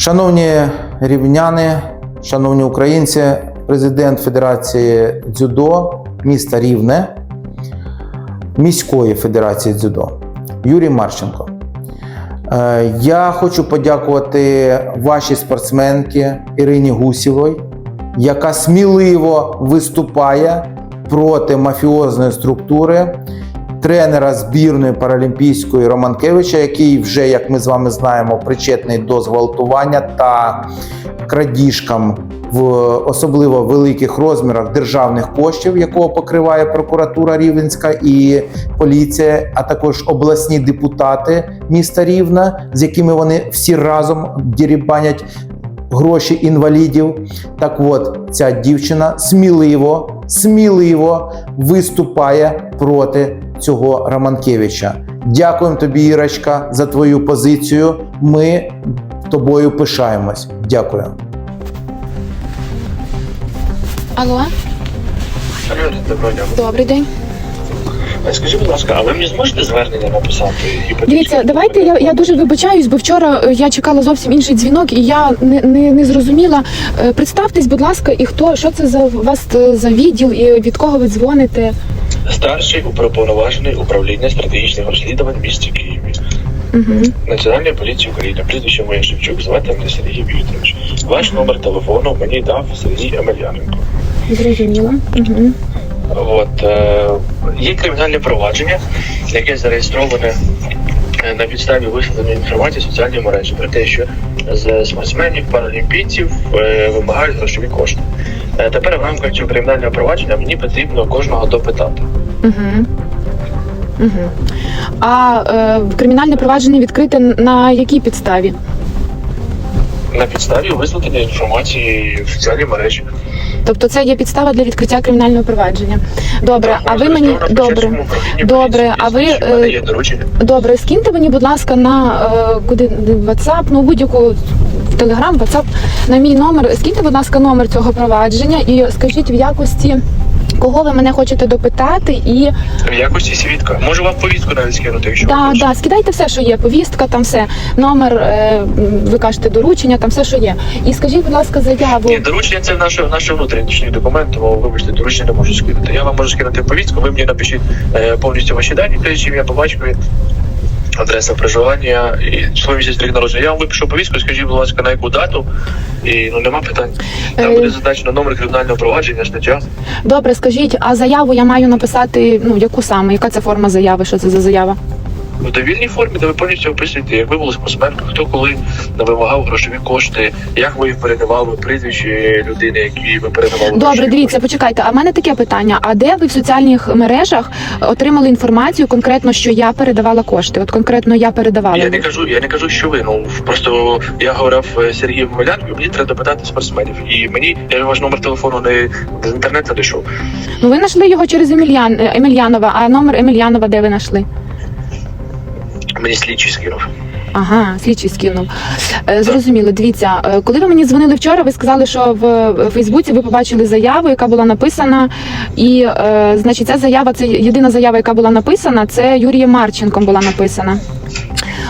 Шановні рівняни, шановні українці, президент Федерації дзюдо міста Рівне, міської федерації дзюдо Юрій Марченко. Е, Я хочу подякувати вашій спортсменці Ірині Гусєвій, яка сміливо виступає проти мафіозної структури тренера збірної паралімпійської Романкевича, який вже, як ми з вами знаємо, причетний до зґвалтування та крадіжкам в особливо великих розмірах державних коштів, якого покриває прокуратура Рівненська і поліція, а також обласні депутати міста Рівна, з якими вони всі разом дірібанять гроші інвалідів. Так от ця дівчина сміливо, сміливо виступає проти цього Романкевича. Дякуємо тобі, Ірочка, за твою позицію. Ми тобою пишаємось. Дякую. Алло, Алло, доброго дня. добрий день. А Скажіть, будь ласка, а ви мені зможете звернення написати? і потім- Дивіться, давайте я, я дуже вибачаюсь, бо вчора е, я чекала зовсім інший дзвінок, і я не, не, не зрозуміла. Е, Представтесь, будь ласка, і хто що це за у вас е, за відділ, і від кого ви дзвоните? Старший уповноважений управління стратегічних розслідувань в місті Києві. Угу. Національної поліції України, прізвище моє Шевчук, звати мене Сергій Вікторович. Ваш номер телефону мені дав Сергій Емельяненко. Зрозуміла. Угу. От е, є кримінальне провадження, яке зареєстроване е, на підставі висвітленої інформації в соціальній мережі про те, що з спортсменів, паралімпійців е, вимагають грошові кошти. Е, Тепер в рамках цього кримінального провадження мені потрібно кожного допитати. Угу. Угу. А е, кримінальне провадження відкрите на якій підставі? На підставі висвітлення інформації в соціальній мережі. Тобто це є підстава для відкриття кримінального провадження. Добре, а ви мені добре. Добре, а ви, е. Добре, скиньте мені, будь ласка, на е, куди WhatsApp, ну будь-яку в Telegram, WhatsApp, на мій номер. Скиньте, будь ласка, номер цього провадження і скажіть в якості. Кого ви мене хочете допитати, і В якості свідка. Можу вам повістку навіть скинути, якщо да, ви да, скидайте все, що є, повістка, там все, номер, е, ви кажете, доручення, там все, що є. І скажіть, будь ласка, заяву. Ні, доручення це наше наше внутрішній документ, тому вибачте, доручення не можу скинути. Я вам можу скинути повістку, ви мені напишіть е, повністю ваші дані, прежде чим я побачу адреса проживання і свій місяць рік народження. Я вам випишу повістку, скажіть, будь ласка, на яку дату, і ну нема питань. Там Е. буде зазначено номер кримінального провадження, стаття. Добре, скажіть, а заяву я маю написати, ну яку саме, яка це форма заяви? Що це за заява? В довільній формі, де ви повністю описуєте, як ви були спортсменкою, хто коли вимагав грошові кошти, як ви їх передавали, прізвище людини, які ви передавали. Добре, дивіться, почекайте. А в мене таке питання: а де ви в соціальних мережах отримали інформацію конкретно, що я передавала кошти? От конкретно я передавала. Я не кажу, я не кажу, що ви. Ну просто я говорив е, Сергію Милянку, мені треба допитати спортсменів. І мені я ваш номер телефону не з інтернету знайшов. Ну ви знайшли його через Емельян е, Емельянова, а номер Емельянова де ви знайшли? Мені слідчий скинув. Ага, слідчий скинув. Е, Зрозуміло. Дивіться, е, коли ви мені дзвонили вчора, ви сказали, що в Фейсбуці ви побачили заяву, яка була написана. І, е, значить, ця заява, це єдина заява, яка була написана, це Юрієм Марченком була написана.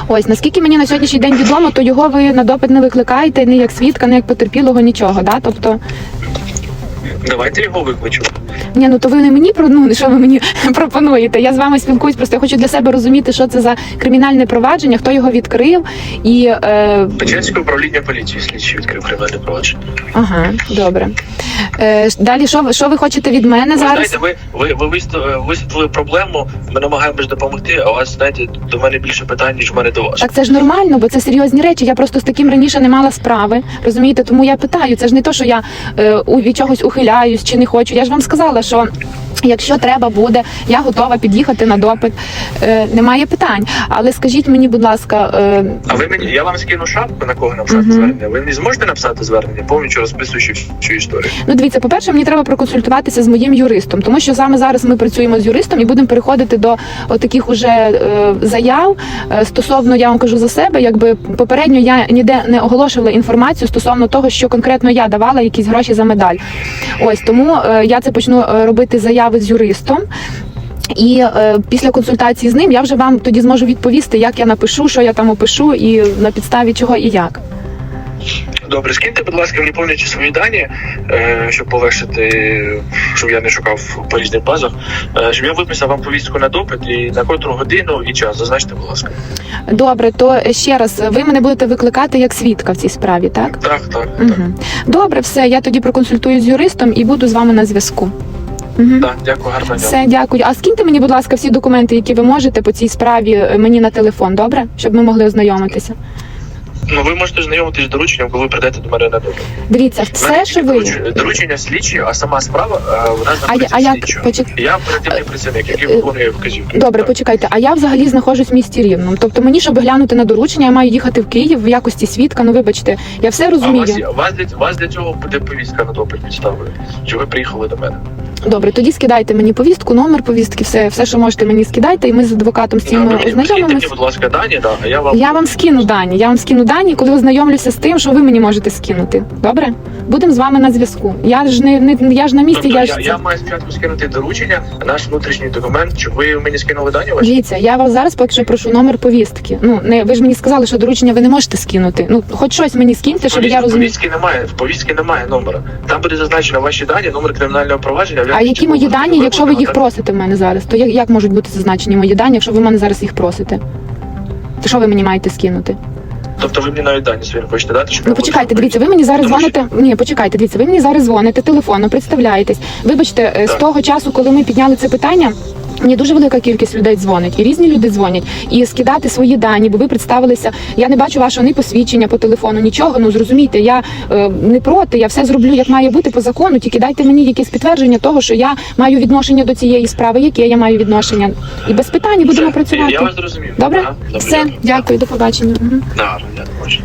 Ось наскільки мені на сьогоднішній день відомо, то його ви на допит не викликаєте ні як свідка, ні як потерпілого, нічого. Да? Тобто, Давайте його викличу. ні, ну то ви не мені ну що ви мені пропонуєте. Я з вами спілкуюсь, просто я хочу для себе розуміти, що це за кримінальне провадження, хто його відкрив і. Е, Печерське управління поліції слідчий відкрив кримінальне провадження. Ага, добре. Е, далі, що що ви хочете від мене Ви зараз? знаєте, ви, ви, ви висвітлили проблему, ми намагаємось допомогти, а у вас, знаєте, до мене більше питань, ніж в мене до вас. Так це ж нормально, бо це серйозні речі. Я просто з таким раніше не мала справи. Розумієте, тому я питаю. Це ж не то, що я е, від чогось ухиляюсь чи не хочу. Я ж вам сказала, що. Якщо треба буде, я готова під'їхати на допит. Е, немає питань. Але скажіть мені, будь ласка, е, А ви мені, я вам скину шапку, на кого написати Мгм. звернення. Ви не зможете написати звернення, повністю розписуючи всю історію. Ну, дивіться, по-перше, мені треба проконсультуватися з моїм юристом, тому що саме зараз ми працюємо з юристом і будемо переходити до таких уже е, заяв е, стосовно, я вам кажу за себе, якби попередньо я ніде не оголошувала інформацію стосовно того, що конкретно я давала якісь гроші за медаль. Ось тому е, я це почну е, робити заяви з юристом. І е, після консультації з ним я вже вам тоді зможу відповісти, як я напишу, що я там опишу, і на підставі чого і як. Добре, скиньте, будь ласка, мені повністю свої дані, е, щоб полегшити, щоб я не шукав по різних базах, е, щоб я виписав вам повістку на допит і на котру годину і час. Зазначте, будь ласка. Добре, то ще раз ви мене будете викликати як свідка в цій справі, так? Так, так, так. Угу. Добре, все. Я тоді проконсультую з юристом і буду з вами на зв'язку. Так, дякую, гарно. Все, дякую. А скиньте мені, будь ласка, всі документи, які ви можете по цій справі е, мені на телефон, добре? Щоб ми могли ознайомитися. Ну, ви можете знайомитись з дорученням, коли ви прийдете до мене на допит. Дивіться, все, що ви. Доручення- слідчі, а сама справа е, вона А, я- а як слідчою. почек... Я оперативний працівник, який Е, виконує вказівки. Добре, Так. почекайте. А я взагалі знаходжусь в місті Рівному. Тобто мені, щоб глянути на доручення, я маю їхати в Київ в якості свідка. Ну вибачте, я все А розумію. вас, вас, для, вас для цього буде повістка на допит підставою. Чи ви приїхали до мене? Добре, тоді скидайте мені повістку, номер повістки, все, все, що можете мені скидайте, і ми з адвокатом мені, ознайомимось. будь ласка, дані, да, я вам... Я вам скину дані. Я вам скину дані, коли ознайомлюся з тим, що ви мені можете скинути. Добре? Будемо з вами на зв'язку. Я ж не, не я ж на місці. Тобто я я, ж я, маю спочатку скинути доручення, наш внутрішній документ, щоб ви мені скинули дані ваші? Дивіться, я вас зараз поки що прошу номер повістки. Ну не ви ж мені сказали, що доручення ви не можете скинути. Ну хоч щось мені скиньте, щоб я в повістки немає, в повістки немає номера. Там буде зазначено ваші дані, номер кримінального провадження. А які мої дані, якщо ви їх просите в мене зараз, то як, як можуть бути зазначені мої дані, якщо ви в мене зараз їх просите? То що ви мені маєте скинути? Тобто ви мені навіть дані свої не хочете дати, щоб Ну я почекайте, дивіться, ви мені зараз Тому що- дзвоните. Ні, почекайте, дивіться, ви мені зараз дзвоните телефоном, представляєтесь. Вибачте, е, з Так. того часу, коли ми підняли це питання. Мені дуже велика кількість людей дзвонить, і різні люди дзвонять, і скидати свої дані, бо ви представилися. Я не бачу вашого ні посвідчення по телефону, нічого. Ну зрозумійте, я е, не проти, я все зроблю, як має бути по закону. Тільки дайте мені якесь підтвердження того, що я маю відношення до цієї справи, яке я маю відношення. І без питань будемо працювати. Я вас зрозумів. Добре? Ага, Все, дякую, до побачення. Мгм. Да, я бачу.